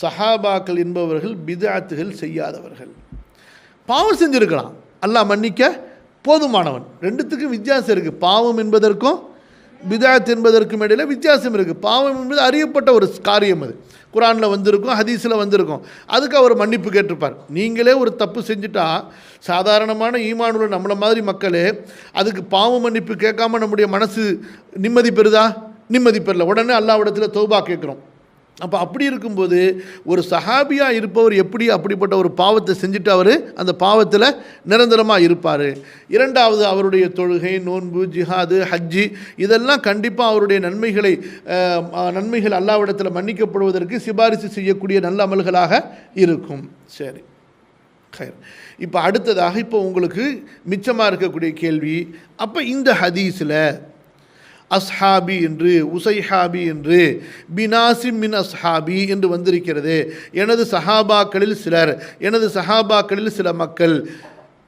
சஹாபாக்கள் என்பவர்கள் பிதாத்துகள் செய்யாதவர்கள். பாவம் செஞ்சுருக்கலாம். அல்லாஹ் மன்னிக்க போதுமானவன். ரெண்டுத்துக்கும் வித்தியாசம் இருக்குது பாவம் என்பதற்கும் பிதாத் என்பதற்கும் இடையில் வித்தியாசம் இருக்குது பாவம் என்பது அறியப்பட்ட ஒரு காரியம் அது. குரானில் வந்திருக்கும் ஹதீஸில் வந்திருக்கும். அதுக்கு அவர் மன்னிப்பு கேட்டிருப்பார். நீங்களே ஒரு தப்பு செஞ்சுட்டா சாதாரணமான ஈமானுள்ள நம்மளை மாதிரி மக்களே அதுக்கு பாவ மன்னிப்பு கேட்காம நம்முடைய மனசு நிம்மதி பெறுதா? நிம்மதி பெறல. உடனே அல்லாவிடத்தில் தௌபா கேட்குறோம். அப்போ அப்படி இருக்கும்போது ஒரு சஹாபியாக இருப்பவர் எப்படி அப்படிப்பட்ட ஒரு பாவத்தை செஞ்சுட்டு அவர் அந்த பாவத்தில் நிரந்தரமாக இருப்பார்? இரண்டாவது அவருடைய தொழுகை நோன்பு ஜிஹாது ஹஜ்ஜி இதெல்லாம் கண்டிப்பாக அவருடைய நன்மைகளை நன்மைகள் அல்லாவிடத்தில் மன்னிக்கப்படுவதற்கு சிபாரிசு செய்யக்கூடிய நல்ல அமல்களாக இருக்கும். சரி. இப்போ அடுத்ததாக இப்போ உங்களுக்கு மிச்சமாக இருக்கக்கூடிய கேள்வி அப்போ இந்த ஹதீஸில் அஸ்ஹாபி என்று உசைஹாபி என்று பினாசிம் மின் அஸ்ஹாபி என்று வந்திருக்கிறது. எனது சஹாபாக்களில் சிலர் எனது சஹாபாக்களில் சில மக்கள்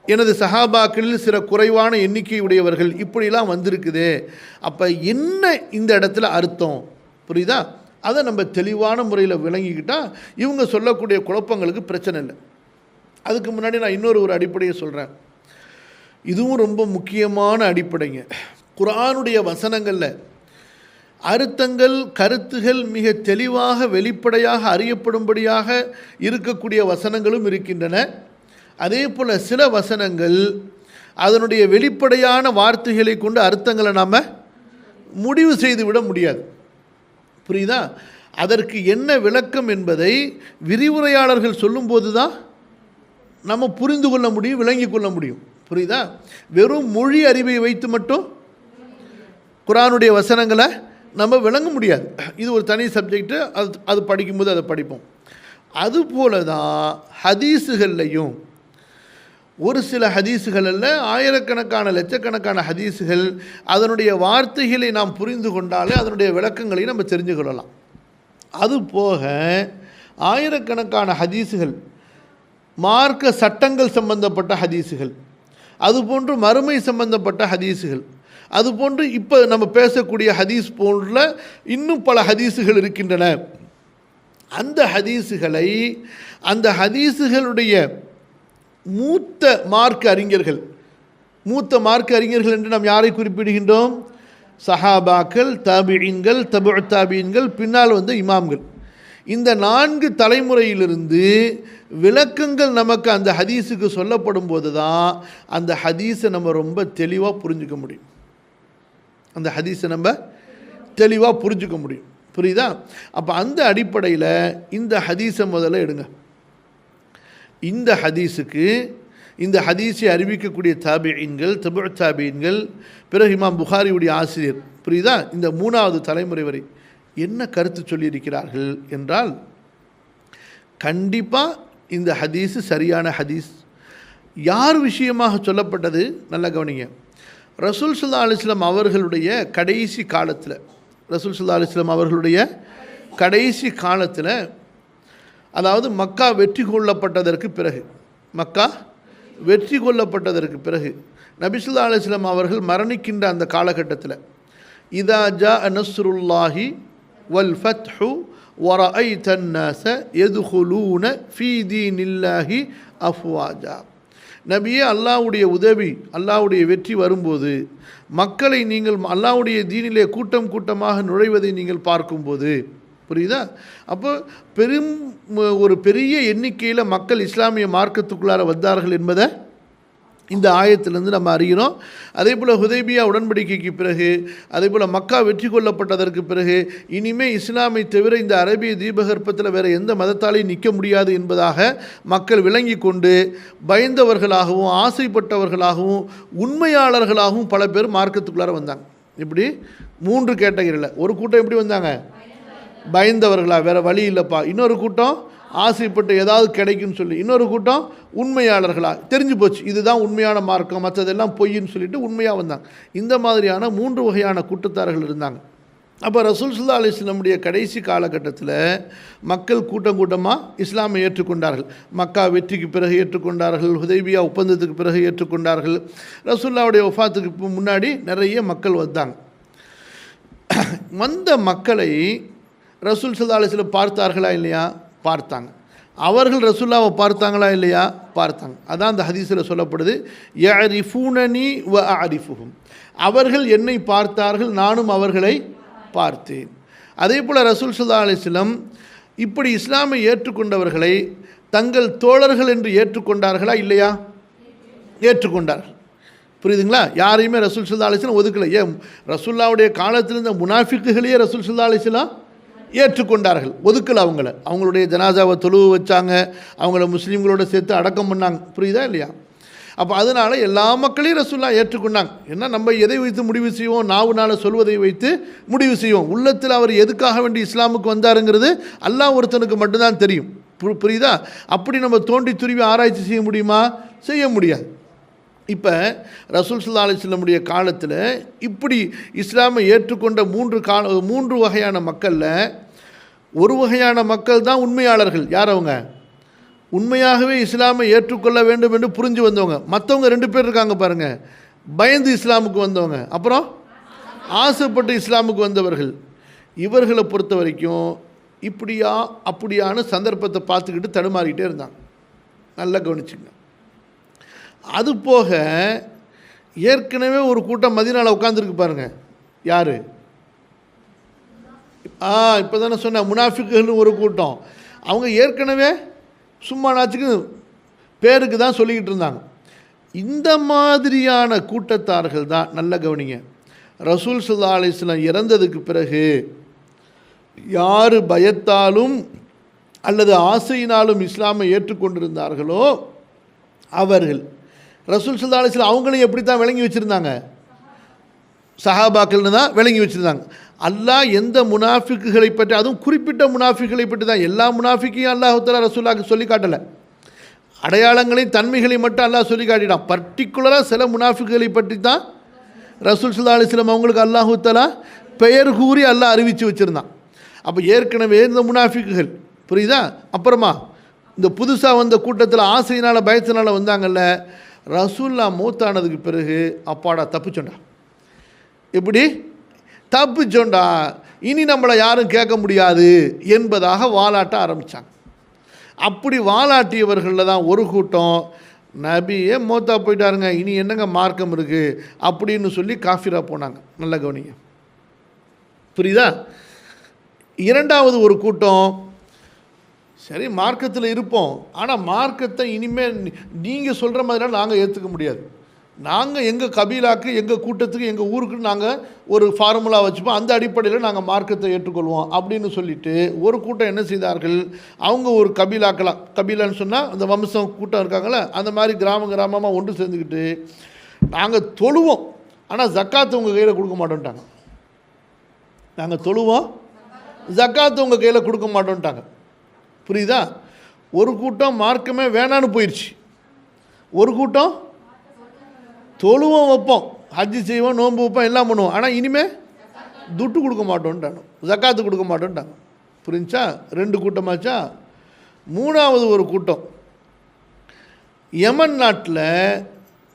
எனது சஹாபாக்களில் சில குறைவான எண்ணிக்கையுடையவர்கள் இப்படிலாம் வந்திருக்குது. அப்போ என்ன இந்த இடத்துல அர்த்தம்? புரியுதா? அதை நம்ம தெளிவான முறையில் விளங்கிக்கிட்டால் இவங்க சொல்லக்கூடிய குழப்பங்களுக்கு பிரச்சனை இல்லை. அதுக்கு முன்னாடி நான் இன்னொரு ஒரு அடிப்படையை சொல்கிறேன் இதுவும் ரொம்ப முக்கியமான அடிப்படைங்க. குரானுடைய வசனங்களில் அர்த்தங்கள் கருத்துகள் மிக தெளிவாக வெளிப்படையாக அறியப்படும்படியாக இருக்கக்கூடிய வசனங்களும் இருக்கின்றன. அதே போல் சில வசனங்கள் அதனுடைய வெளிப்படையான வார்த்தைகளை கொண்டு அர்த்தங்களை நாம் முடிவு செய்து விட முடியாது. புரியுதா? அதற்கு என்ன விளக்கம் என்பதை விரிவுரையாளர்கள் சொல்லும்போது தான் நம்ம புரிந்து கொள்ள முடியும் விளங்கி கொள்ள முடியும். புரியுதா? வெறும் மொழி அறிவை வைத்து மட்டும் குரானுடைய வசனங்களை நம்ம விளங்க முடியாது. இது ஒரு தனி சப்ஜெக்ட்டு அது அது படிக்கும்போது அதை படிப்போம். அதுபோல தான் ஹதீஸுகள்லையும் ஒரு சில ஹதீஸுகளில் ஆயிரக்கணக்கான லட்சக்கணக்கான ஹதீஸுகள் அதனுடைய வார்த்தைகளை நாம் புரிந்து கொண்டாலே அதனுடைய விளக்கங்களையும் நம்ம தெரிஞ்சு கொள்ளலாம். அது போக ஆயிரக்கணக்கான ஹதீஸுகள் மார்க்க சட்டங்கள் சம்பந்தப்பட்ட ஹதீஸுகள் அதுபோன்று மறுமை சம்பந்தப்பட்ட ஹதீஸுகள் அதுபோன்று இப்போ நம்ம பேசக்கூடிய ஹதீஸ் போன்ற இன்னும் பல ஹதீஸுகள் இருக்கின்றன. அந்த ஹதீஸுகளை அந்த ஹதீஸுகளுடைய மூத்த மார்க்க அறிஞர்கள் மூத்த மார்க்க அறிஞர்கள் என்று நாம் யாரை குறிப்பிடுகின்றோம்? சஹாபாக்கள் தாபியன்கள் தபு பின்னால் வந்த இமாம்கள். இந்த நான்கு தலைமுறையிலிருந்து விளக்கங்கள் நமக்கு அந்த ஹதீஸுக்கு சொல்லப்படும் போது தான் அந்த ஹதீஸை நம்ம ரொம்ப தெளிவாக புரிஞ்சுக்க முடியும். அந்த ஹதீஸை நம்ம தெளிவாக புரிஞ்சுக்க முடியும். புரியுதா? அப்போ அந்த அடிப்படையில் இந்த ஹதீஸை முதல்ல எடுங்க. இந்த ஹதீஸுக்கு இந்த ஹதீஸை அறிவிக்கக்கூடிய தாபியன்கள் தபு தாபியன்கள் பிறகு இமாம் புகாரியுடைய ஆசிரியர் புரியுதா? இந்த மூணாவது தலைமுறை வரை என்ன கருத்து சொல்லியிருக்கிறார்கள் என்றால் கண்டிப்பாக இந்த ஹதீஸு சரியான ஹதீஸ். யார் விஷயமாக சொல்லப்பட்டது? நல்ல கவனிங்க. ரசூல் சுல்லா அலுவலாம் அவர்களுடைய கடைசி காலத்தில் ரசூல் சுல்லா அலுவலாம் அவர்களுடைய கடைசி காலத்தில் அதாவது மக்கா வெற்றி கொள்ளப்பட்டதற்கு பிறகு மக்கா வெற்றி கொள்ளப்பட்டதற்கு பிறகு நபிசுல்லா அலுவலாம் அவர்கள் மரணிக்கின்ற அந்த காலகட்டத்தில் இதா ஜா நஸ்ருல்லாஹி வல் ஃபத்ஹு ஒர ஐ தன்னாச ஃபீதி நில்லாஹி அஃவாஜா நபியே அல்லாவுடைய உதவி அல்லாவுடைய வெற்றி வரும்போது மக்களை நீங்கள் அல்லாவுடைய தீனிலே கூட்டம் கூட்டமாக நுழைவதை நீங்கள் பார்க்கும்போது புரியுதா? அப்போ பெரும் ஒரு பெரிய எண்ணிக்கையில் மக்கள் இஸ்லாமிய மார்க்கத்துக்குள்ளார வந்தார்கள் என்பதை இந்த ஆயத்திலிருந்து நம்ம அறிகிறோம். அதே போல் ஹுதைபியா உடன்படிக்கைக்கு பிறகு அதே போல் மக்கா வெற்றி கொள்ளப்பட்டதற்கு பிறகு இனிமேல் இஸ்லாமை தவிர இந்த அரேபிய தீபகற்பத்தில் வேறு எந்த மதத்தாலையும் நிற்க முடியாது என்பதாக மக்கள் விளங்கி கொண்டு பயந்தவர்களாகவும் ஆசைப்பட்டவர்களாகவும் உண்மையாளர்களாகவும் பல பேர் மார்க்கத்துக்குள்ளார வந்தாங்க. இப்படி மூன்று கேட்டகரியில். ஒரு கூட்டம் எப்படி வந்தாங்க? பயந்தவர்களா? வேறு வழி இல்லைப்பா. இன்னொரு கூட்டம்? ஆசைப்பட்டு ஏதாவது கிடைக்குன்னு சொல்லி. இன்னொரு கூட்டம் உண்மையாளர்களாக தெரிஞ்சு போச்சு. இதுதான் உண்மையான மார்க்கம். மற்றதெல்லாம் பொய்ன்னு சொல்லிட்டு உண்மையாக வந்தாங்க. இந்த மாதிரியான மூன்று வகையான கூட்டத்தார்கள் இருந்தாங்க. அப்போ ரசூல் சுல்லா அலிஸ்லமுடைய கடைசி காலகட்டத்தில் மக்கள் கூட்டம் கூட்டமாக இஸ்லாமை ஏற்றுக்கொண்டார்கள். மக்கா வெற்றிக்கு பிறகு ஏற்றுக்கொண்டார்கள். உதவியா ஒப்பந்தத்துக்கு பிறகு ஏற்றுக்கொண்டார்கள். ரசூல்லாவுடைய ஒஃபாத்துக்கு முன்னாடி நிறைய மக்கள் வந்தாங்க. வந்த மக்களை ரசூல் சுல்லா அலிஸ்லம் பார்த்தார்களா இல்லையா? பார்த்தாங்க. அவர்கள் ரசுல்லாவை பார்த்தாங்களா இல்லையா? பார்த்தாங்க. அதான் அந்த ஹதீஸில் சொல்லப்படுது யரிஃபூனி வ அரிஃபுகும் அவர்கள் என்னை பார்த்தார்கள் நானும் அவர்களை பார்த்தேன். அதே போல் ரசூல் சுல்லா அலிஸ்லம் இப்படி இஸ்லாமை ஏற்றுக்கொண்டவர்களை தங்கள் தோழர்கள் என்று ஏற்றுக்கொண்டார்களா இல்லையா? ஏற்றுக்கொண்டார்கள். புரியுதுங்களா? யாரையுமே ரசூல் சுல்லா அலிஸ்லாம் ஒதுக்கலை. ஏன்? ரசுல்லாவுடைய காலத்திலிருந்த முனாஃபிக்குகளையே ரசூல் சுல்லா அலிஸ்லாம் ஏற்றுக்கொண்டார்கள். ஒதுக்கலை அவங்கள. அவங்களுடைய ஜனாசாவை தொழுவு வச்சாங்க. அவங்கள முஸ்லீம்களோட சேர்த்து அடக்கம் பண்ணாங்க. புரியுதா இல்லையா? அப்போ அதனால் எல்லா மக்களையும் ரசூல்லா ஏற்றுக்கொண்டாங்க. ஏன்னா நம்ம எதை வைத்து முடிவு செய்வோம்? நாவுனால் சொல்வதை வைத்து முடிவு செய்வோம். உள்ளத்தில் அவர் எதுக்காக வேண்டி இஸ்லாமுக்கு வந்தாருங்கிறது அல்லாஹ் ஒருத்தனுக்கு மட்டும்தான் தெரியும். பு- புரியுதா? அப்படி நம்ம தோண்டி துருவி ஆராய்ச்சி செய்ய முடியுமா? செய்ய முடியாது. இப்போ ரசூல் சுல்லா அலிஸ்லமுடைய காலத்தில் இப்படி இஸ்லாமை ஏற்றுக்கொண்ட மூன்று கால மூன்று வகையான மக்களில் ஒரு வகையான மக்கள் தான் உண்மையாளர்கள். யார் அவங்க? உண்மையாகவே இஸ்லாமை ஏற்றுக்கொள்ள வேண்டும் என்று புரிஞ்சு வந்தவங்க. மற்றவங்க ரெண்டு பேர் இருக்காங்க பாருங்கள் பயந்து இஸ்லாமுக்கு வந்தவங்க. அப்புறம் ஆசைப்பட்டு இஸ்லாமுக்கு வந்தவர்கள். இவர்களை பொறுத்த வரைக்கும் இப்படியா அப்படியான சந்தர்ப்பத்தை பார்த்துக்கிட்டு தடுமாறிக்கிட்டே இருந்தாங்க. நல்லா கவனிச்சுங்க அது போக ஏற்கனவே ஒரு கூட்டம் மதினாவில் உட்காந்துருக்கு பாருங்க. யார்? ஆ இப்போ தானே சொன்னேன் முனாஃபிக்குன்னு ஒரு கூட்டம். அவங்க ஏற்கனவே சும்மா நாச்சுக்கு பேருக்கு தான் சொல்லிக்கிட்டு இருந்தாங்க. இந்த மாதிரியான கூட்டத்தார்கள் தான் நல்ல கவனிங்க. ரசூல் சுல்லா அலிஸ்லாம் இறந்ததுக்கு பிறகு யார் பயத்தாலும் அல்லது ஆசையினாலும் இஸ்லாமை ஏற்றுக்கொண்டிருந்தார்களோ அவர்கள் ரசூல் சுல்லா அலிஸ்லாம் அவங்களையும் எப்படி தான் விளங்கி வச்சுருந்தாங்க? சஹாபாக்கள்னு தான் விளங்கி வச்சுருந்தாங்க. அல்லாஹ் எந்த முனாஃபிக்குகளை பற்றி அதுவும் குறிப்பிட்ட முனாஃபிக்குகளை பற்றி தான் எல்லா முனாஃபிக்கையும் அல்லாஹுத்தலா ரசூல்லாக்கு சொல்லி காட்டலை. அடையாளங்களையும் தன்மைகளையும் மட்டும் அல்லாஹ் சொல்லி காட்டிடான் பர்டிகுலராக சில முனாஃபிக்குகளை பற்றி தான் ரசூல் சுல்லா அலிஸ்லாம் அவங்களுக்கு அல்லாஹுத்தலா பெயர் கூறி அல்லாஹ் அறிவித்து வச்சுருந்தான். அப்போ ஏற்கனவே இந்த முனாஃபிக்குகள் புரியுதா? அப்புறமா இந்த புதுசாக வந்த கூட்டத்தில் ஆசையினால் பயத்தினால் வந்தாங்கல்ல ரசூல்லா மூத்தானதுக்கு பிறகு அப்பாடா தப்பிச்சோண்டா எப்படி? தப்பிச்சோண்டா இனி நம்மளை யாரும் கேட்க முடியாது என்பதாக வாலாட்ட ஆரம்பித்தாங்க அப்படி வாலாட்டியவர்களில் தான் ஒரு கூட்டம் நபியே மூத்தா போயிட்டாருங்க இனி என்னங்க மார்க்கம் இருக்குது அப்படின்னு சொல்லி காஃபிரா போனாங்க. நல்ல கவனிங்க. புரியுதா? இரண்டாவது ஒரு கூட்டம் சரி மார்க்கத்தில் இருப்போம். ஆனால் மார்க்கத்தை இனிமேல் நீங்கள் சொல்கிற மாதிரிலாம் நாங்கள் ஏற்றுக்க முடியாது. நாங்கள் எங்கள் கபீலாக்கு எங்கள் கூட்டத்துக்கு எங்கள் ஊருக்கு நாங்கள் ஒரு ஃபார்முலா வச்சுப்போம். அந்த அடிப்படையில் நாங்கள் மார்க்கத்தை ஏற்றுக்கொள்வோம் அப்படின்னு சொல்லிட்டு ஒரு கூட்டம் என்ன செய்தார்கள்? அவங்க ஒரு கபீலாக்கலாம். கபீலான்னு சொன்னால் அந்த வம்சம் கூட்டம் இருக்காங்களே அந்த மாதிரி கிராம கிராமமாக ஒன்று சேர்ந்துக்கிட்டு நாங்கள் தொழுவோம். ஆனால் ஜக்காத்து உங்கள் கையில் கொடுக்க மாட்டோன்ட்டாங்க. நாங்கள் தொழுவோம். ஜக்காத்து உங்கள் கையில் கொடுக்க மாட்டோன்ட்டாங்க. புரியுதா? ஒரு கூட்டம் மார்க்கமே வேணான்னு போயிடுச்சு ஒரு கூட்டம் தொழுவோம் வைப்போம். ஹஜ்ஜி செய்வோம் நோன்பு வைப்போம் எல்லாம் பண்ணுவோம். ஆனால் இனிமே துட்டு கொடுக்க மாட்டோன்ட்டாங்க. ஜக்காத்து கொடுக்க மாட்டோன்ட்டாங்க. புரிஞ்சா ரெண்டு கூட்டமாச்சா? மூணாவது ஒரு கூட்டம். யமன் நாட்டில்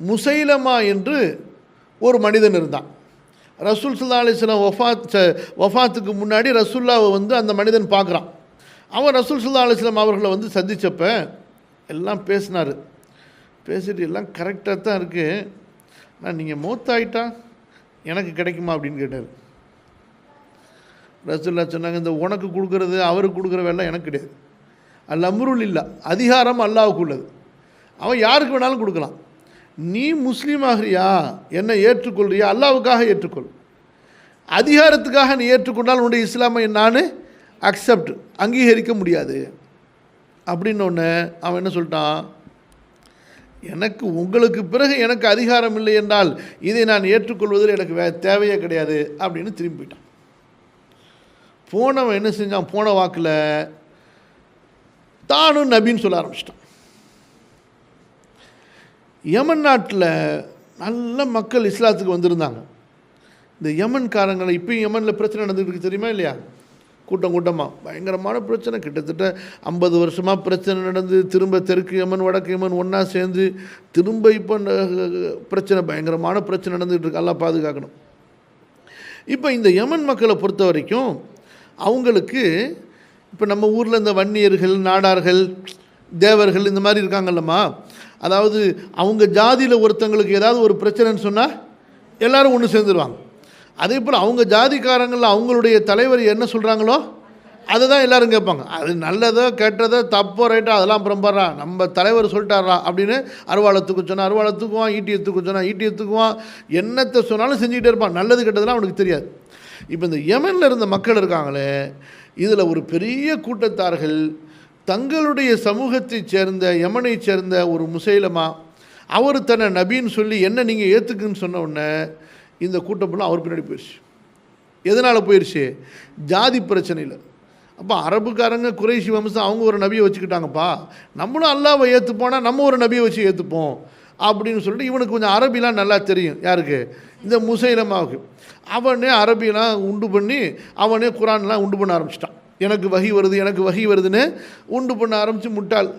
முசைலமா என்று ஒரு மனிதன் இருந்தான். ரசூல் சுல்லா அலிஸ்லாம் வஃபாத் ச- வஃபாத்துக்கு முன்னாடி ரசுல்லாவை வந்து அந்த மனிதன் பார்க்குறான். அவன் ரசூல் சுல்லா அலிஸ்லாம் அவர்களை வந்து சந்தித்தப்ப எல்லாம் பேசினார். பேசிட்டு எல்லாம் கரெக்டாக தான் இருக்குது ஆனால் நீங்கள் மூத்தாயிட்டா எனக்கு கிடைக்குமா அப்படின்னு கேட்டார். ரசூல்லா சொன்னாங்க இந்த உனக்கு கொடுக்குறது அவருக்கு கொடுக்குற வேலை எனக்கு கிடையாது. அல்ல அம்ருல் இல்லா அதிகாரம் அல்லாவுக்கு உள்ளது அவன் யாருக்கு வேணாலும் கொடுக்கலாம். நீ முஸ்லீம் ஆகிறியா? என்னை ஏற்றுக்கொள்றியா? அல்லாவுக்காக ஏற்றுக்கொள். அதிகாரத்துக்காக நீ ஏற்றுக்கொண்டால் உன்னுடைய இஸ்லாமை நான் அக்செப்ட் அங்கீகரிக்க முடியாது. அப்படின்னு ஒன்று அவன் என்ன சொல்லிட்டான்? எனக்கு உங்களுக்கு பிறகு எனக்கு அதிகாரம் இல்லை என்றால் இதை நான் ஏற்றுக்கொள்வதில் எனக்கு வே தேவையே கிடையாது அப்படின்னு திரும்பி போயிட்டான். போனவன் என்ன செஞ்சான்? போன வாக்கில் தானும் நபின்னு சொல்ல ஆரம்பிச்சிட்டான். யமன் நாட்டில் நல்ல மக்கள் இஸ்லாத்துக்கு வந்திருந்தாங்க. இந்த யமன்காரங்களை இப்போயும் யமனில் பிரச்சனை நடந்துகிட்டு இருக்கு தெரியுமா இல்லையா? கூட்டம் கூட்டமாக பயங்கரமான பிரச்சனை. கிட்டத்தட்ட ஐம்பது வருஷமாக பிரச்சனை நடந்து திரும்ப தெற்கு யமன் வடக்கு யமன் ஒன்றா சேர்ந்து திரும்ப இப்போ பிரச்சனை பயங்கரமான பிரச்சனை நடந்துகிட்டு இருக்கு. எல்லாம் பாதுகாக்கணும். இப்போ இந்த யமன் மக்களை பொறுத்த வரைக்கும் அவங்களுக்கு இப்போ நம்ம ஊரில் இந்த வன்னியர்கள் நாடார்கள் தேவர்கள் இந்த மாதிரி இருக்காங்கல்லம்மா. அதாவது அவங்க ஜாதியில் ஒருத்தங்களுக்கு ஏதாவது ஒரு பிரச்சனைன்னு சொன்னால் எல்லோரும் ஒன்று சேர்ந்துருவாங்க. அதே போல் அவங்க ஜாதிக்காரங்களில் அவங்களுடைய தலைவர் என்ன சொல்கிறாங்களோ அதை தான் எல்லோரும் கேட்பாங்க. அது நல்லதோ கெட்டதோ தப்போ ரைட்டோ அதெல்லாம் அப்புறம் நம்ம தலைவர் சொல்லிட்டாரா அப்படின்னு அருவாளத்துக்கு சொன்னால் அருவாளத்துக்குவான் ஈட்டியத்துக்கு சொன்னால் ஈட்டியத்துக்குவான் என்னத்தை சொன்னாலும் செஞ்சுக்கிட்டே இருப்பான். நல்லது கெட்டதெல்லாம் அவனுக்கு தெரியாது. இப்போ இந்த யமனில் இருந்த மக்கள் இருக்காங்களே இதில் ஒரு பெரிய கூட்டத்தார்கள் தங்களுடைய சமூகத்தைச் சேர்ந்த யமனை சேர்ந்த ஒரு முசைலமா அவர் தன்னை நபின்னு சொல்லி என்ன நீங்கள் ஏற்றுக்குன்னு சொன்ன உடனே இந்த கூட்டம் ஃபுல்லாக அவர் பின்னாடி போயிடுச்சு எதனால் போயிடுச்சு ஜாதி பிரச்சனையில். அப்போ அரபுக்காரங்க குறைசி வம்சம் அவங்க ஒரு நபியை வச்சுக்கிட்டாங்கப்பா. நம்மளும் அல்லாவை ஏற்றுப்போனா நம்ம ஒரு நபியை வச்சு ஏற்றுப்போம் அப்படின்னு சொல்லிட்டு இவனுக்கு கொஞ்சம் அரபிலாம் நல்லா தெரியும். யாருக்கு? இந்த முசைலமாவுக்கு. அவனே அரபிலாம் உண்டு பண்ணி அவனே குரான்லாம் உண்டு பண்ண ஆரம்பிச்சிட்டான். எனக்கு வகி வருது எனக்கு வகி வருதுன்னு உண்டு பண்ண ஆரம்பித்து முட்டாள்.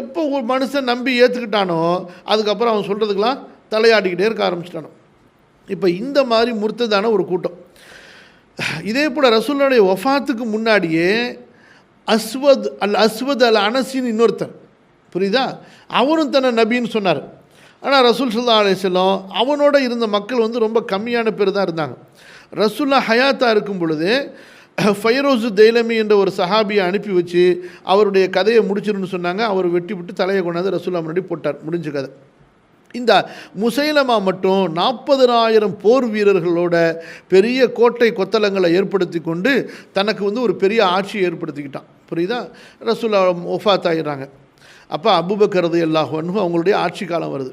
எப்போ ஒரு மனுஷன் நம்பி ஏற்றுக்கிட்டானோ அதுக்கப்புறம் அவன் சொல்கிறதுக்கெலாம் தலையாட்டிக்கிட்டே இருக்க ஆரம்பிச்சிட்டானோ. இப்போ இந்த மாதிரி முர்த்ததான ஒரு கூட்டம். இதே போல் ரசூலுடைய ஒஃபாத்துக்கு முன்னாடியே அஸ்வத் அல் அஸ்வத் அல் அனசின் இன்னொருத்தன். புரியுதா? அவரும் தன்னை நபின்னு சொன்னார். ஆனால் ரசூல் சுல்லா அலிஸ்லாம் அவனோட இருந்த மக்கள் வந்து ரொம்ப கம்மியான பேர் தான் இருந்தாங்க. ரசூல்லா ஹயாத்தாக இருக்கும் பொழுது ஃபைரோசு தெய்லமி என்ற ஒரு சஹாபியை அனுப்பி வச்சு அவருடைய கதையை முடிச்சிருன்னு சொன்னாங்க. அவர் வெட்டி விட்டு தலையை கொண்டாந்து ரசூல்லா முன்னாடி போட்டார். முடிஞ்ச கதை. இந்த முசைலமா மட்டும் நாற்பதனாயிரம் போர் வீரர்களோட பெரிய கோட்டை கொத்தளங்களை ஏற்படுத்தி கொண்டு தனக்கு வந்து ஒரு பெரிய ஆட்சியை ஏற்படுத்திக்கிட்டான். புரியுதா? ரசூல்லா ஒஃபாத் ஆகிடுறாங்க அப்போ அபுபக்கரது எல்லாஹன்னு அவங்களுடைய ஆட்சி காலம் வருது.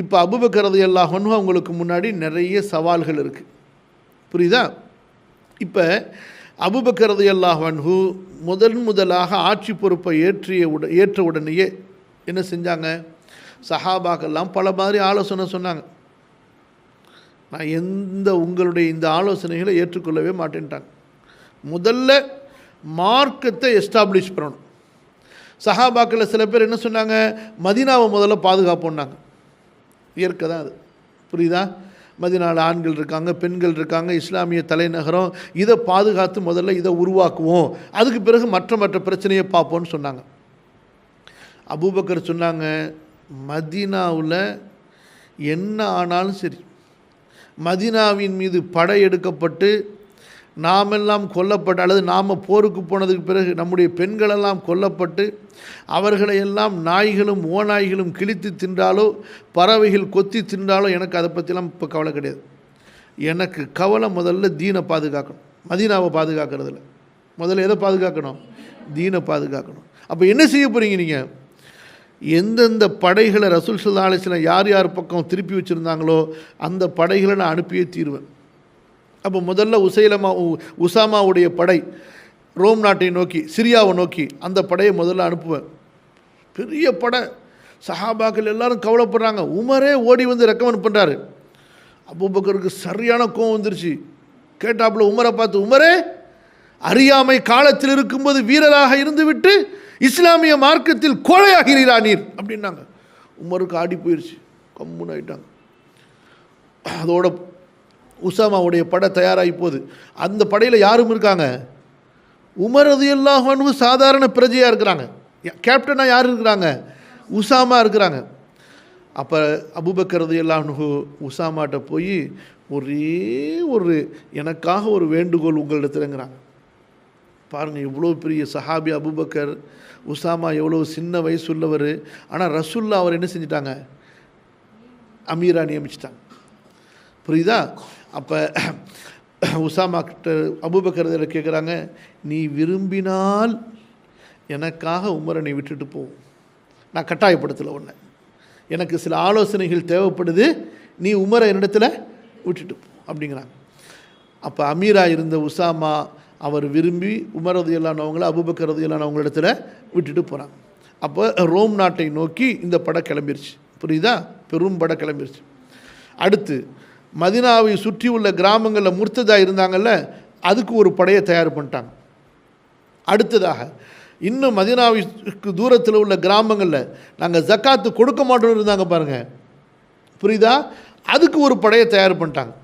இப்போ அபுபக்கரது எல்லாஹன்னு அவங்களுக்கு முன்னாடி நிறைய சவால்கள் இருக்குது புரியுதா? இப்போ அபுபக்கரது எல்லாஹன்ஹு முதன் முதலாக ஆட்சி பொறுப்பை ஏற்றிய உட ஏற்ற உடனேயே என்ன செஞ்சாங்க? சஹாபாக்கெல்லாம் பல மாதிரி ஆலோசனை சொன்னாங்க. நான் எந்த உங்களுடைய இந்த ஆலோசனைகளை ஏற்றுக்கொள்ளவே மாட்டேன்ட்டாங்க. முதல்ல மார்க்கத்தை எஸ்டாப்ளிஷ் பண்ணணும். சஹாபாக்கில் சில பேர் என்ன சொன்னாங்க? மதினாவை முதல்ல பாதுகாப்போன்னாங்க. இயற்கை தான் அது. புரியுதா? மதினாவில் ஆண்கள் இருக்காங்க பெண்கள் இருக்காங்க இஸ்லாமிய தலைநகரம். இதை பாதுகாத்து முதல்ல இதை உருவாக்குவோம். அதுக்கு பிறகு மற்ற மற்ற பிரச்சனையை பார்ப்போம்னு சொன்னாங்க. அபூபக்கர் சொன்னாங்க மதீனாவில் என்ன ஆனாலும் சரி மதீனாவின் மீது படை எடுக்கப்பட்டு நாமெல்லாம் கொல்லப்பட்டு அல்லது நாம் போருக்கு போனதுக்கு பிறகு நம்முடைய பெண்களெல்லாம் கொல்லப்பட்டு அவர்களை எல்லாம் நாய்களும் ஓநாய்களும் கிழித்து தின்றாலோ பறவைகள் கொத்தி தின்றாலோ எனக்கு அதை பற்றிலாம் இப்போ கவலை கிடையாது. எனக்கு கவலை முதல்ல தீனை பாதுகாக்கணும். மதீனாவை பாதுகாக்கிறதுல. முதல்ல எதை பாதுகாக்கணும்? தீனை பாதுகாக்கணும். அப்போ என்ன செய்ய போகிறீங்க நீங்கள் எந்தெந்த படைகளை ரசூல் சுல்லா அலிஸ்லாம் யார் யார் பக்கம் திருப்பி வச்சுருந்தாங்களோ அந்த படைகளை நான் அனுப்பியே தீருவேன். அப்போ முதல்ல உசைலமா உ- உசாமாவுடைய படை ரோம் நாட்டை நோக்கி சிரியாவை நோக்கி அந்த படையை முதல்ல அனுப்புவேன். பெரிய படை. சஹாபாக்கள் எல்லாரும் கவலைப்படுறாங்க. உமரே ஓடி வந்து ரெக்கமெண்ட் பண்ணுறாரு அபூபக்கருக்கு சரியான கோவம் வந்துருச்சு. கேட்டாப்புல உமரை பார்த்து உமரே அறியாமை காலத்தில் இருக்கும்போது வீரராக இருந்துவிட்டு இஸ்லாமிய மார்க்கத்தில் கோழையாகிறீரா நீர்? அப்படின்னாங்க. உமருக்கு ஆடி போயிடுச்சு கம்முன்னு ஆயிட்டாங்க. அதோட உசாமாவுடைய படை தயாராகி போகுது. அந்த படையில் யாரும் இருக்காங்க? உமரது எல்லாஹானு சாதாரண பிரஜையாக இருக்கிறாங்க. கேப்டனாக யார் இருக்கிறாங்க? உசாமா இருக்கிறாங்க. அப்போ அபுபக்கரது எல்லாஹு உசாமாட்ட போய் ஒரே ஒரு எனக்காக ஒரு வேண்டுகோள் உங்களிடத்துலங்கிறாங்க பாருங்கள் இவ்வளோ பெரிய சஹாபி அபுபக்கர் உசாமா எவ்வளோ சின்ன வயசுள்ளவர். ஆனால் ரசுல்லா அவர் என்ன செஞ்சிட்டாங்க? அமீரா நியமிச்சிட்டாங்க. புரியுதா? அப்போ உசாமா கிட்ட அபுபக்கரதில் கேட்குறாங்க நீ விரும்பினால் எனக்காக உமரை நீ விட்டுட்டு போ. நான் கட்டாயப்படுத்தலை ஒன்று எனக்கு சில ஆலோசனைகள் தேவைப்படுது. நீ உமரை என்னிடத்தில் விட்டுட்டு போ. அப்படிங்கிறாங்க. அப்போ அமீரா இருந்த உசாமா அவர் விரும்பி உமரது இல்லாதவங்கள அபுபக்கரது இல்லாதவங்களிடத்துல விட்டுட்டு போகிறாங்க அப்போ ரோம் நாட்டை நோக்கி இந்த படம் கிளம்பிருச்சு. புரியுதா? பெரும் படம் கிளம்பிருச்சு. அடுத்து மதினாவை சுற்றி உள்ள கிராமங்களில் முர்த்ததா இருந்தாங்கல்ல அதுக்கு ஒரு படையை தயார் பண்ணிட்டாங்க. அடுத்ததாக இன்னும் மதினாவிற்கு தூரத்தில் உள்ள கிராமங்களில் நாங்கள் ஜக்காத்து கொடுக்க மாட்டோம்னு இருந்தாங்க பாருங்கள் புரியுதா? அதுக்கு ஒரு படையை தயார் பண்ணிட்டாங்க.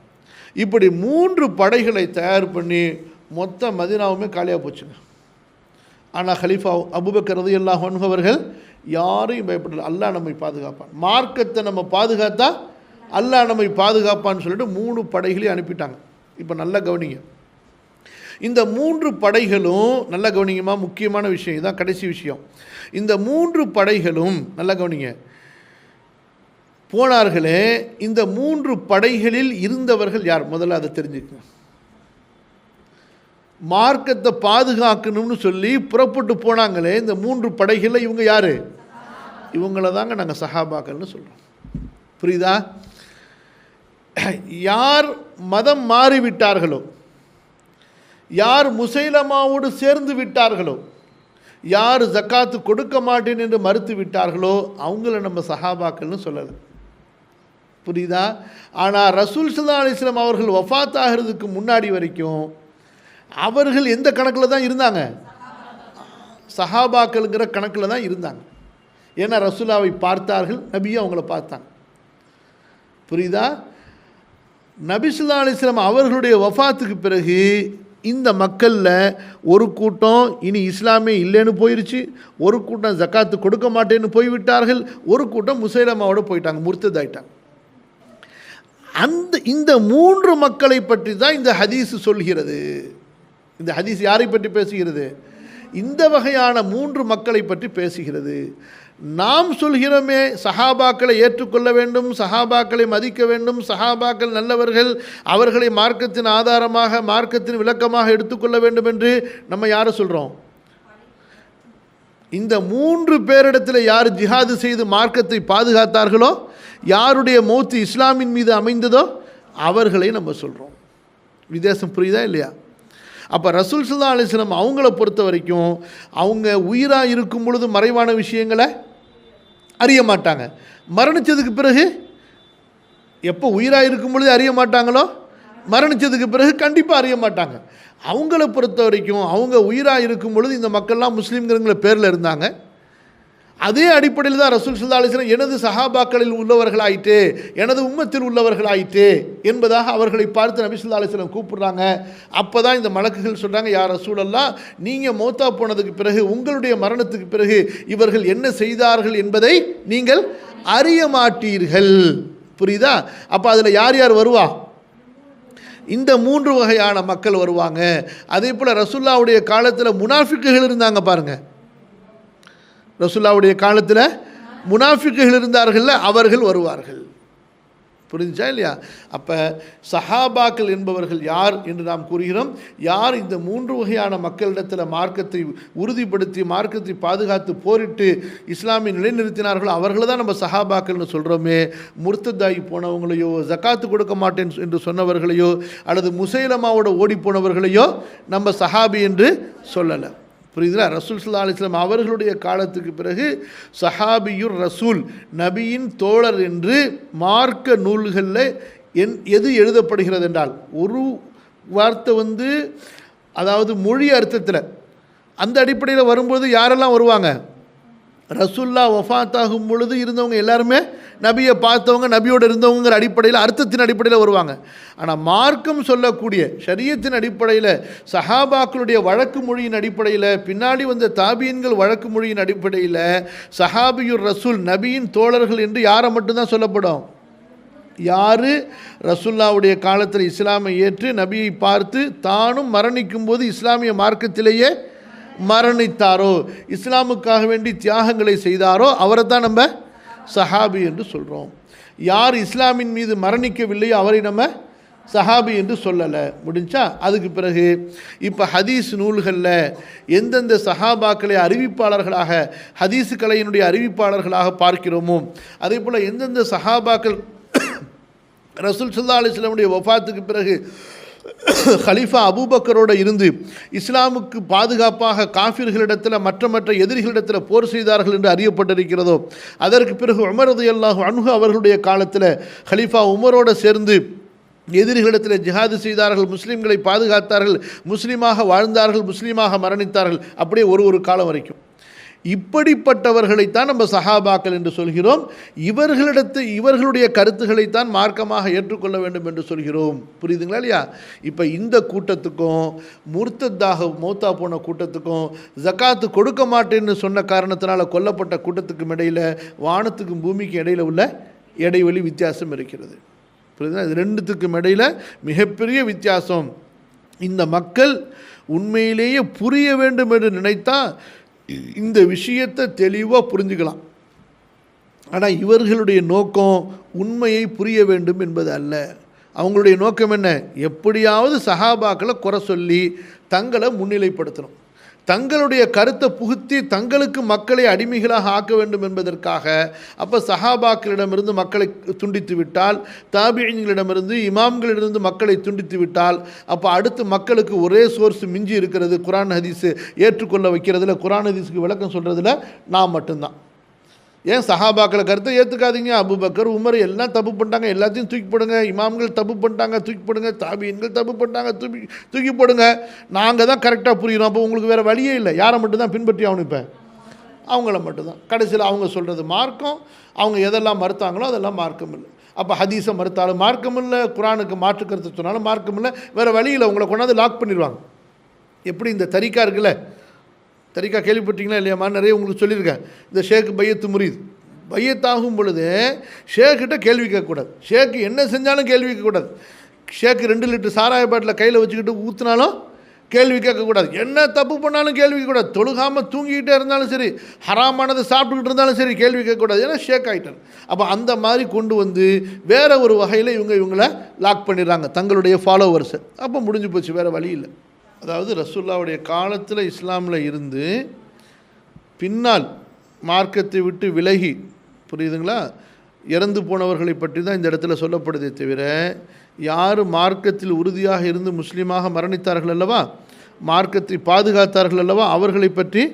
இப்படி மூன்று படைகளை தயார் பண்ணி மொத்த மதினாவுமே காலியாக போச்சுங்க. ஆனால் ஹலீஃபா அபுபக்கர் ரதி அல்லாஹ் அவர்கள் யாரையும் பயப்படல. அல்லாஹ் நம்மை பாதுகாப்பான். மார்க்கத்தை நம்ம பாதுகாத்தா அல்லாஹ் நம்மை பாதுகாப்பான்னு சொல்லிட்டு மூணு படைகளையும் அனுப்பிட்டாங்க. இப்போ நல்லா கவனிங்க. இந்த மூன்று படைகளும் நல்ல கவனிங்கம்மா முக்கியமான விஷயம். இதுதான் கடைசி விஷயம். இந்த மூன்று படைகளும் நல்ல கவனிங்க. போனார்களே இந்த மூன்று படைகளில் இருந்தவர்கள் யார்? முதல்ல அதை தெரிஞ்சுக்கணும் மார்க்கத்தை பாதுகாக்கணும்னு சொல்லி புறப்பட்டு போனாங்களே இந்த மூன்று படைகளில் இவங்க யார்? இவங்கள தாங்க நாங்கள் சஹாபாக்கள்னு சொல்கிறோம் புரியுதா? யார் மதம் மாறிவிட்டார்களோ யார் முசைலமாவோடு சேர்ந்து விட்டார்களோ யார் ஜக்காத்து கொடுக்க மாட்டேன் என்று மறுத்து விட்டார்களோ அவங்கள நம்ம சஹாபாக்கள்னு சொல்லலை. புரியுதா? ஆனால் ரசூல் சுல்லா அலிஸ்லாம் அவர்கள் வஃபாத் ஆகிறதுக்கு முன்னாடி வரைக்கும் அவர்கள் எந்த கணக்கில் தான் இருந்தாங்க? சஹாபாக்கள்ங்கிற கணக்கில் தான் இருந்தாங்க. ஏன்னா ரசுல்லாவை பார்த்தார்கள் நபியும் அவங்கள பார்த்தாங்க. புரியுதா? நபிசுல்லா அலிஸ்லாம் அவர்களுடைய வஃபாத்துக்கு பிறகு இந்த மக்களில் ஒரு கூட்டம் இனி இஸ்லாமே இல்லைன்னு போயிடுச்சு ஒரு கூட்டம் ஜக்காத்து கொடுக்க மாட்டேன்னு போய்விட்டார்கள் ஒரு கூட்டம் முசைலமாவோட போயிட்டாங்க முர்த்ததாயிட்டாங்க அந்த இந்த மூன்று மக்களை பற்றி தான் இந்த ஹதீஸ் சொல்கிறது. இந்த ஹதீஸ் யாரை பற்றி பேசுகிறது? இந்த வகையான மூன்று மக்களை பற்றி பேசுகிறது. நாம் சொல்கிறோமே சஹாபாக்களை ஏற்றுக்கொள்ள வேண்டும் சஹாபாக்களை மதிக்க வேண்டும் சஹாபாக்கள் நல்லவர்கள் அவர்களை மார்க்கத்தின் ஆதாரமாக மார்க்கத்தின் விளக்கமாக எடுத்துக்கொள்ள வேண்டும் என்று நம்ம யாரை சொல்கிறோம் இந்த மூன்று பேரிடத்தில் யார் ஜிஹாது செய்து மார்க்கத்தை பாதுகாத்தார்களோ யாருடைய மௌத்து இஸ்லாமின் மீது அமைந்ததோ அவர்களை நம்ம சொல்கிறோம் வித்தியாசம் புரியுதா இல்லையா? அப்போ ரசூல் சுல்லா அலிஸ்லம் அவங்கள பொறுத்த வரைக்கும் அவங்க உயிராக இருக்கும் பொழுது மறைவான விஷயங்களை அறிய மாட்டாங்க. மரணித்ததுக்கு பிறகு எப்போ உயிராக இருக்கும் பொழுது அறிய மாட்டாங்களோ? மரணித்ததுக்கு பிறகு கண்டிப்பாக அறிய மாட்டாங்க. அவங்கள பொறுத்த வரைக்கும் அவங்க உயிராக இருக்கும் பொழுது இந்த மக்கள்லாம் முஸ்லீம்கிறங்கிற பேரில் இருந்தாங்க. அதே அடிப்படையில் தான் ரசூல் சுல்லா அலிஸ்லாம் எனது சஹாபாக்களில் உள்ளவர்களாயிட்டு எனது உம்மத்தில் உள்ளவர்களாயிட்டு என்பதாக அவர்களை பார்த்து நபி சுல்லா அலிஸ்லாம் கூப்பிடுறாங்க. அப்போ தான் இந்த மலக்குகள் சொல்கிறாங்க யார் ரசூலெல்லாம் நீங்கள் மௌத்தா போனதுக்கு பிறகு உங்களுடைய மரணத்துக்கு பிறகு இவர்கள் என்ன செய்தார்கள் என்பதை நீங்கள் அறிய மாட்டீர்கள். புரியுதா? அப்போ அதில் யார் யார் வருவா? இந்த மூன்று வகையான மக்கள் வருவாங்க. அதே போல் ரசுல்லாவுடைய காலத்தில் முனாஃபிக்குகள் இருந்தாங்க பாருங்கள் ரசுல்லாவுடைய காலத்தில் முனாஃபிக்குகள் இருந்தார்கள்ல அவர்கள் வருவார்கள். புரிஞ்சா இல்லையா? அப்போ சஹாபாக்கள் என்பவர்கள் யார் என்று நாம் கூறுகிறோம். யார் இந்த மூன்று வகையான மக்களிடத்தில் மார்க்கத்தை உறுதிப்படுத்தி மார்க்கத்தை பாதுகாத்து போரிட்டு இஸ்லாமிய நிலைநிறுத்தினார்களோ அவர்களை தான் நம்ம சஹாபாக்கள்னு சொல்கிறோமே முர்த்ததாகி போனவங்களையோ ஜக்காத்து கொடுக்க மாட்டேன் என்று சொன்னவர்களையோ அல்லது முசைலமாவோட ஓடி போனவர்களையோ நம்ம சஹாபி என்று சொல்லலை. புரியுதுங்களா ரசூல் சுல்லா அலிஸ்லாம் அவர்களுடைய காலத்துக்கு பிறகு சஹாபியுர் ரசூல் நபியின் தோழர் என்று மார்க்க நூல்களில் என் எது எழுதப்படுகிறது என்றால் ஒரு வார்த்தை வந்து அதாவது மொழி அர்த்தத்தில் அந்த அடிப்படையில் வரும்போது யாரெல்லாம் வருவாங்க? ரசுல்லா வஃத் ஆகும் பொழுது இருந்தவங்க எல்லாருமே நபியை பார்த்தவங்க நபியோடு இருந்தவங்கிற அடிப்படையில் அர்த்தத்தின் அடிப்படையில் வருவாங்க. ஆனால் மார்க்கம் சொல்லக்கூடிய சரியத்தின் அடிப்படையில் சஹாபாக்களுடைய வழக்கு மொழியின் அடிப்படையில் பின்னாடி வந்த தாபியன்கள் வழக்கு மொழியின் அடிப்படையில் சஹாபியுர் ரசூல் நபியின் தோழர்கள் என்று யாரை மட்டும்தான் சொல்லப்படும்? யார்? ரசுல்லாவுடைய காலத்தில் இஸ்லாமை ஏற்று நபியை பார்த்து தானும் மரணிக்கும் போது இஸ்லாமிய மார்க்கத்திலேயே மரணித்தாரோ? இஸ்லாமுக்காக வேண்டி தியாகங்களை செய்தாரோ? அவரை தான் நம்ம சஹாபி என்று சொல்கிறோம் யார் இஸ்லாமின் மீது மரணிக்கவில்லையோ அவரை நம்ம சஹாபி என்று சொல்லலை. முடிஞ்சா? அதுக்கு பிறகு இப்போ ஹதீஸ் நூல்களில் எந்தெந்த சஹாபாக்களை அறிவிப்பாளர்களாக ஹதீஸ் கலையினுடைய அறிவிப்பாளர்களாக பார்க்கிறோமோ அதே போல் எந்தெந்த சஹாபாக்கள் ரசூல் சுல்லா அலிஸ்லாமுடைய ஒஃபாத்துக்கு பிறகு ஹலீஃபா அபூபக்கரோடு இருந்து இஸ்லாமுக்கு பாதுகாப்பாக காஃபிர்களிடத்தில் மற்ற மற்ற எதிரிகளிடத்தில் போர் செய்தார்கள் என்று அறியப்பட்டிருக்கிறதோ அதற்கு பிறகு உமரது அல்லாஹ் அணுகு அவர்களுடைய காலத்தில் ஹலீஃபா உமரோடு சேர்ந்து எதிரிகளிடத்தில் ஜிஹாது செய்தார்கள் முஸ்லீம்களை பாதுகாத்தார்கள் முஸ்லீமாக வாழ்ந்தார்கள் முஸ்லீமாக மரணித்தார்கள் அப்படியே ஒரு ஒரு காலம் வரைக்கும். இப்படிப்பட்டவர்களைத்தான் நம்ம சஹாபாக்கள் என்று சொல்கிறோம். இவர்களிடத்து இவர்களுடைய கருத்துக்களைத்தான் மார்க்கமாக ஏற்றுக்கொள்ள வேண்டும் என்று சொல்கிறோம். புரியுதுங்களா இல்லையா? இப்போ இந்த கூட்டத்துக்கும் முர்த்ததாக மௌத்தா போன கூட்டத்துக்கும் ஜக்காத்து கொடுக்க மாட்டேன்னு சொன்ன காரணத்தினால் கொல்லப்பட்ட கூட்டத்துக்கும் இடையில் வானத்துக்கும் பூமிக்கும் இடையில் உள்ள இடைவெளி வித்தியாசம் இருக்கிறது. புரியுதுங்களா? இது ரெண்டுத்துக்கும் இடையில் மிகப்பெரிய வித்தியாசம். இந்த மக்கள் உண்மையிலேயே புரிய வேண்டும் என்று நினைத்தால் இந்த விஷயத்தை தெளிவாக புரிஞ்சுக்கலாம். ஆனால் இவர்களுடைய நோக்கம் உண்மையை புரிய வேண்டும் என்பது அல்ல. அவங்களுடைய நோக்கம் என்ன? எப்படியாவது சஹாபாக்களை குறை சொல்லி தங்களை முன்னிலைப்படுத்தணும். தங்களுடைய கருத்தை புகுத்தி தங்களுக்கு மக்களை அடிமைகளாக ஆக்க வேண்டும் என்பதற்காக அப்போ சஹாபாக்களிடமிருந்து மக்களை துண்டித்து விட்டால் தாபியங்களிடமிருந்து இமாம்களிடமிருந்து மக்களை துண்டித்து விட்டால் அப்போ அடுத்து மக்களுக்கு ஒரே சோர்ஸ் மிஞ்சி இருக்கிறது குரான் ஹதீஸு ஏற்றுக்கொள்ள வைக்கிறதுல குரான் ஹதீஸுக்கு விளக்கம் சொல்கிறதுல நான் மட்டும்தான். ஏன் சஹாபாக்களை கருத்தை ஏற்றுக்காதீங்க அபுபக்கர் உமர் எல்லாம் தப்பு பண்ணிட்டாங்க. எல்லாத்தையும் தூக்கி போடுங்க. இமாம்கள் தப்பு பண்ணிட்டாங்க. தூக்கி போடுங்க. தாபியன்கள் தப்பு பண்ணிட்டாங்க. தூக்கி தூக்கி போடுங்க. நாங்கள் தான் கரெக்டாக புரியுறோம். அப்போ உங்களுக்கு வேறு வழியே இல்லை. யாரை மட்டும் தான் பின்பற்றி ஆகணும் இப்போ? அவங்கள மட்டும்தான். கடைசியில் அவங்க சொல்கிறது மார்க்கம். அவங்க எதெல்லாம் மறுத்தாங்களோ அதெல்லாம் மார்க்கம் இல்லை. அப்போ ஹதீஸை மறுத்தாலும் மார்க்கம் இல்லை. குரானுக்கு மாற்று கருத்து சொன்னாலும் மார்க்கம் இல்லை. வேறு வழியில் உங்களை கொண்டாந்து லாக் பண்ணிடுவாங்க. எப்படி இந்த தரிக்கா இருக்குல்ல? தரிக்கா கேள்விப்பட்டீங்களா இல்லையாம்மா நிறைய உங்களுக்கு சொல்லியிருக்கேன். இந்த ஷேக் பையத்து முறியுது பையத்தாகும் பொழுது ஷேக்கிட்ட கேள்வி கேட்கக்கூடாது. ஷேக்கு என்ன செஞ்சாலும் கேள்வி கேட்கக்கூடாது. ஷேக்கு ரெண்டு லிட்டர் சாராய பாட்டில் கையில் வச்சுக்கிட்டு ஊற்றினாலும் கேள்வி கேட்கக்கூடாது. என்ன தப்பு பண்ணாலும் கேள்வி கேட்கக்கூடாது. தொழுகாமல் தூங்கிக்கிட்டே இருந்தாலும் சரி ஹராமானதை சாப்பிட்டுக்கிட்டு இருந்தாலும் சரி கேள்வி கேட்கக்கூடாது. ஏன்னா ஷேக் ஆகிட்டார் அப்போ அந்த மாதிரி கொண்டு வந்து வேறு ஒரு வகையில் இவங்க இவங்கள லாக் பண்ணிடுறாங்க. தங்களுடைய ஃபாலோவர்ஸை அப்போ முடிஞ்சு போச்சு. வேறு வழி இல்லை. அதாவது ரசூல்லாவுடைய காலத்தில் இஸ்லாமில் இருந்து பின்னால் மார்க்கத்தை விட்டு விலகி புரியுதுங்களா? இறந்து போனவர்களை பற்றி தான் இந்த இடத்துல சொல்லப்படுதே தவிர யார் மார்க்கத்தில் உறுதியாக இருந்து முஸ்லீமாக மரணித்தார்கள் அல்லவா? மார்க்கத்தை பாதுகாத்தார்கள் அல்லவா? அவர்களை பற்றி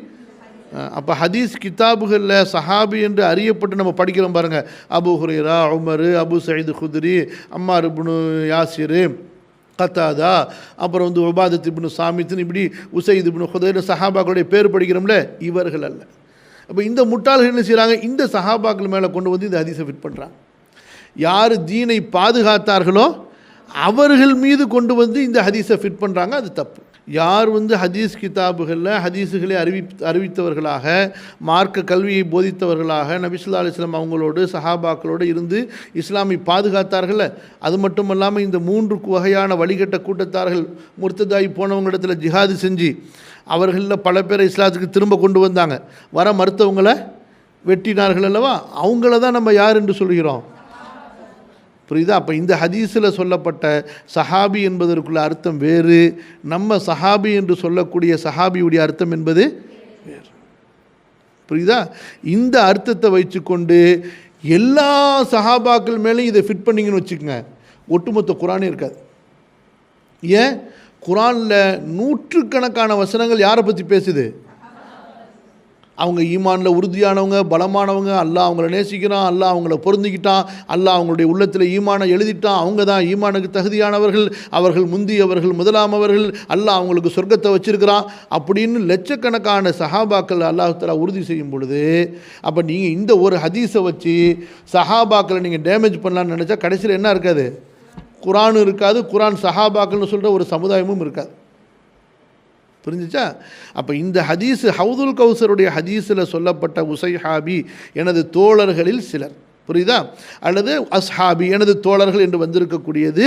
அப்போ ஹதீஸ் கிதாபுகளில் சஹாபி என்று அறியப்பட்டு நம்ம படிக்கிறோம் பாருங்கள் அபு ஹுரேரா உமரு அபு சயீது குதிரி அம்மா ருபுனு யாசிரு கத்தாதா? அப்புறம் வந்து உபாதத் இப்னு சாமித்துன்னு இப்படி உசைத் இப்னு ஹுதைர் சஹாபாக்களுடைய பேர் படிக்கிறோம்ல இவர்கள் அல்ல. அப்போ இந்த முட்டாள்கள் என்ன செய்கிறாங்க இந்த சஹாபாக்கள் மேலே கொண்டு வந்து இந்த ஹதீஸை ஃபிட் பண்ணுறாங்க யார் தீனை பாதுகாத்தார்களோ அவர்கள் மீது கொண்டு வந்து இந்த ஹதீஸை ஃபிட் பண்ணுறாங்க அது தப்பு. யார் வந்து ஹதீஸ் கிதாபுகளில் ஹதீஸுகளை அறிவி அறிவித்தவர்களாக மார்க்க கல்வியை போதித்தவர்களாக நபிசுல்லா அலிஸ்லாம் அவங்களோடு சஹாபாக்களோடு இருந்து இஸ்லாமை பாதுகாத்தார்கள் அது மட்டும் இல்லாமல் இந்த மூன்று வகையான வழிகட்ட கூட்டத்தார்கள் முர்த்ததாகி போனவங்களிடத்தில் ஜிஹாது செஞ்சு அவர்களில் பல பேரை இஸ்லாத்துக்கு திரும்ப கொண்டு வந்தாங்க. வர மறுத்தவங்களை வெட்டினார்கள் அல்லவா? அவங்கள தான் நம்ம யார் என்று சொல்கிறோம். புரியுதா? அப்போ இந்த ஹதீஸில் சொல்லப்பட்ட சஹாபி என்பதற்குள்ள அர்த்தம் வேறு. நம்ம சஹாபி என்று சொல்லக்கூடிய சஹாபியுடைய அர்த்தம் என்பது வேறு. புரியுதா? இந்த அர்த்தத்தை வச்சுக்கொண்டு எல்லா சஹாபாக்கள் மேலேயும் இதை ஃபிட் பண்ணிங்கன்னு வச்சுக்கோங்க. ஒட்டுமொத்த குரானே இருக்காது. ஏன்? குரானில் நூற்றுக்கணக்கான வசனங்கள் யாரை பற்றி பேசுது? அவங்க ஈமானில் உறுதியானவங்க பலமானவங்க அல்லாஹ் அவங்கள நேசிக்கிறான் அல்லாஹ் அவங்கள பொருந்திக்கிட்டான் அல்லாஹ் அவங்களுடைய உள்ளத்தில் ஈமானை எழுதிட்டான் அவங்க தான் ஈமானுக்கு தகுதியானவர்கள் அவர்கள் முந்தியவர்கள் முதலாமவர்கள் அல்லாஹ் அவங்களுக்கு சொர்க்கத்தை வச்சிருக்கிறான் அப்படின்னு லட்சக்கணக்கான சஹாபாக்கள் அல்லாஹாலா உறுதி செய்யும் பொழுது அப்போ நீங்கள் இந்த ஒரு ஹதீஸை வச்சு சஹாபாக்களை நீங்கள் டேமேஜ் பண்ணலான்னு நினச்சா கடைசியில் என்ன இருக்காது? குரான் இருக்காது குரான் சஹாபாக்கள்னு சொல்கிற ஒரு சமுதாயமும் இருக்காது. புரிஞ்சிச்சா? அப்போ இந்த ஹதீஸு ஹவுதுல் கௌசருடைய ஹதீஸில் சொல்லப்பட்ட உசைஹாபி எனது தோழர்களில் சிலர். புரியுதா? அல்லது அஸ்ஹாபி எனது தோழர்கள் என்று வந்திருக்கக்கூடியது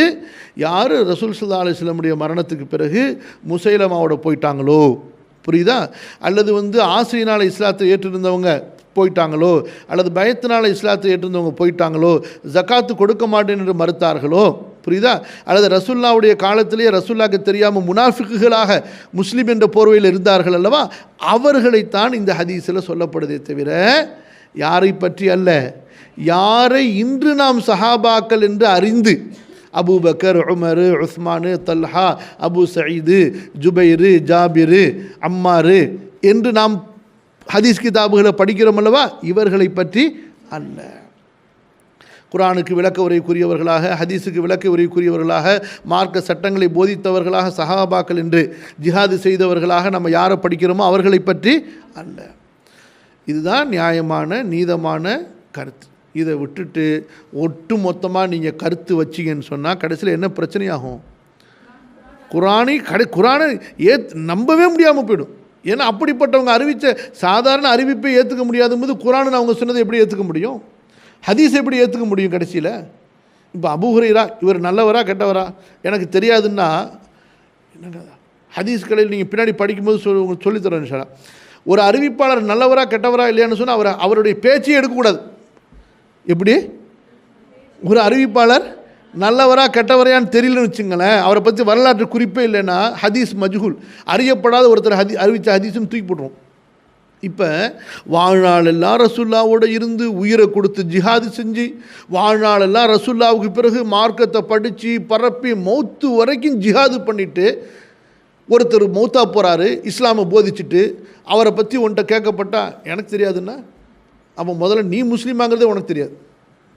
யார்? ரசூல் சுல்லா அலிஸ்லமுடைய மரணத்துக்கு பிறகு முசைலமாவோட போயிட்டாங்களோ? புரியுதா? அல்லது வந்து ஆசிரியனால் இஸ்லாத்தை ஏற்றிருந்தவங்க போயிட்டாங்களோ? அல்லது பயத்தினால் இஸ்லாத்தை ஏற்றிருந்தவங்க போயிட்டாங்களோ? ஜக்காத்து கொடுக்க மாட்டேன் என்று மறுத்தார்களோ? புரியுதா? அல்லது ரசுல்லாவுடைய காலத்திலேயே ரசுல்லாக்கு தெரியாமல் முனாஃபிக்குகளாக முஸ்லீம் என்ற போர்வையில் இருந்தார்கள் அல்லவா? அவர்களைத்தான் இந்த ஹதீஸில் சொல்லப்படுதே தவிர யாரை பற்றி அல்ல. யாரை இன்று நாம் சஹாபாக்கள் என்று அறிந்து Abu Bakr Umar Uthman Talha Abu Saeed Zubair Jabir Ammar என்று நாம் ஹதீஸ் கிதாபுகளை படிக்கிறோம் அல்லவா? இவர்களை பற்றி அல்ல. குரானுக்கு விளக்க உரைக்குரியவர்களாக ஹதீஸுக்கு விளக்க உரைக்குரியவர்களாக மார்க்க சட்டங்களை போதித்தவர்களாக சஹாபாக்கள் என்று ஜிஹாது செய்தவர்களாக நம்ம யாரை படிக்கிறோமோ அவர்களை பற்றி அல்ல. இதுதான் நியாயமான நீதமான கருத்து. இதை விட்டுட்டு ஒட்டு மொத்தமாக நீங்கள் கருத்து வச்சிங்கன்னு சொன்னால் கடைசியில் என்ன பிரச்சனையாகும்? குரானை கடை குரானை ஏத் நம்பவே முடியாமல் போயிடும். ஏன்னா அப்படிப்பட்டவங்க அறிவித்த சாதாரண அறிவிப்பை ஏற்றுக்க முடியாதும்போது போது குரானை அவங்க சொன்னதை எப்படி ஏற்றுக்க முடியும்? ஹதீஸ் எப்படி ஏற்றுக்க முடியும் கடைசியில்? இப்போ அபுஹுரைரா இவர் நல்லவரா கெட்டவரா? எனக்கு தெரியாதுன்னா என்னங்க? ஹதீஸ் கடையில் நீங்கள் பின்னாடி படிக்கும்போது சொல் உங்களுக்கு சொல்லித்தரேன் சார் ஒரு அறிவிப்பாளர் நல்லவரா கெட்டவரா இல்லையான்னு சொன்னால் அவர் அவருடைய பேச்சையே எடுக்கக்கூடாது. எப்படி? ஒரு அறிவிப்பாளர் நல்லவரா கெட்டவரையான்னு தெரியலன்னு வச்சுங்களேன் அவரை பற்றி வரலாற்று குறிப்பே இல்லைன்னா ஹதீஸ் மஜ்ஹூல். அறியப்படாத ஒருத்தர் ஹதி அறிவித்த ஹதீஸும் தூக்கி போட்டுருவோம் இப்போ வாழ்நாளெல்லாம் ரசுல்லாவோடு இருந்து உயிரை கொடுத்து ஜிஹாது செஞ்சு வாழ்நாளெல்லாம் ரசுல்லாவுக்கு பிறகு மார்க்கத்தை படித்து பரப்பி மௌத்து வரைக்கும் ஜிஹாது பண்ணிவிட்டு ஒருத்தர் மௌத்தா போகிறாரு இஸ்லாமை போதிச்சுட்டு அவரை பற்றி உன்கிட்ட கேட்கப்பட்டா எனக்கு தெரியாதுன்னா அப்போ முதல்ல நீ முஸ்லீமாங்கிறதே உனக்கு தெரியாது.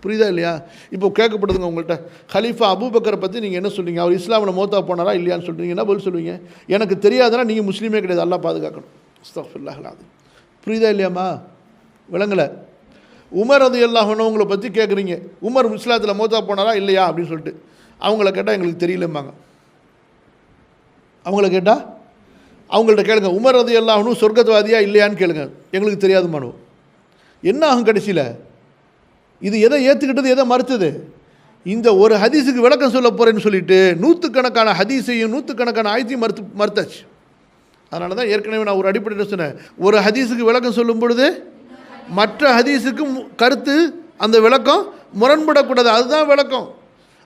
புரியுதா இல்லையா? இப்போ கேட்கப்படுதுங்க உங்கள்கிட்ட ஹலீஃபா அபூபக்கரை பற்றி நீங்கள் என்ன சொல்லுவீங்க அவர் இஸ்லாமில் மோத்தா போனாரா இல்லையான்னு சொல்கிறீங்க என்ன பதில் சொல்லுவீங்க? எனக்கு தெரியாதுன்னா நீங்கள் முஸ்லீமே கிடையாது. எல்லாம் பாதுகாக்கணும். அஸ்தஃபுல்லாஹ் புரியுதா இல்லையாம்மா? விளங்கலை. உமர் அது உங்களை பற்றி கேட்குறீங்க உமர் முஸ்லாத்தில் மோத்தா போனாரா இல்லையா அப்படின்னு சொல்லிட்டு. அவங்கள கேட்டால் எங்களுக்கு தெரியலம்பாங்க. அவங்கள கேட்டால் அவங்கள்ட்ட கேளுங்க. உமர் அது எல்லாஹனும் சொர்க்கத்வாதியா இல்லையான்னு கேளுங்க. எங்களுக்கு தெரியாது மனு. என்ன ஆகும் கடைசியில்? இது எதை ஏற்றுக்கிட்டது எதை மறுத்தது? இந்த ஒரு ஹதீஸுக்கு விளக்கம் சொல்ல போகிறேன்னு சொல்லிட்டு நூற்றுக்கணக்கான ஹதீஸையும் நூற்றுக்கணக்கான ஆயத்தையும் மறுத்து மறுத்தாச்சு. அதனால தான் ஏற்கனவே நான் ஒரு அடிப்படையில் சொன்னேன். ஒரு ஹதீஸுக்கு விளக்கம் சொல்லும் பொழுது மற்ற ஹதீஸுக்கும் கருத்து அந்த விளக்கம் முரண்படக்கூடாது. அதுதான் விளக்கம்.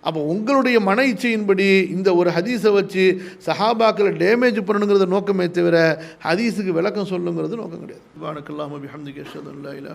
அப்போ உங்களுடைய மன இச்சையின்படி இந்த ஒரு ஹதீஸை வச்சு சஹாபாக்களை டேமேஜ் பண்ணணுங்கிறத நோக்கமே தவிர ஹதீஸுக்கு விளக்கம் சொல்லுங்கிறது நோக்கம் கிடையாது. வானக்கல்லாம பிஹம்திக இல்லா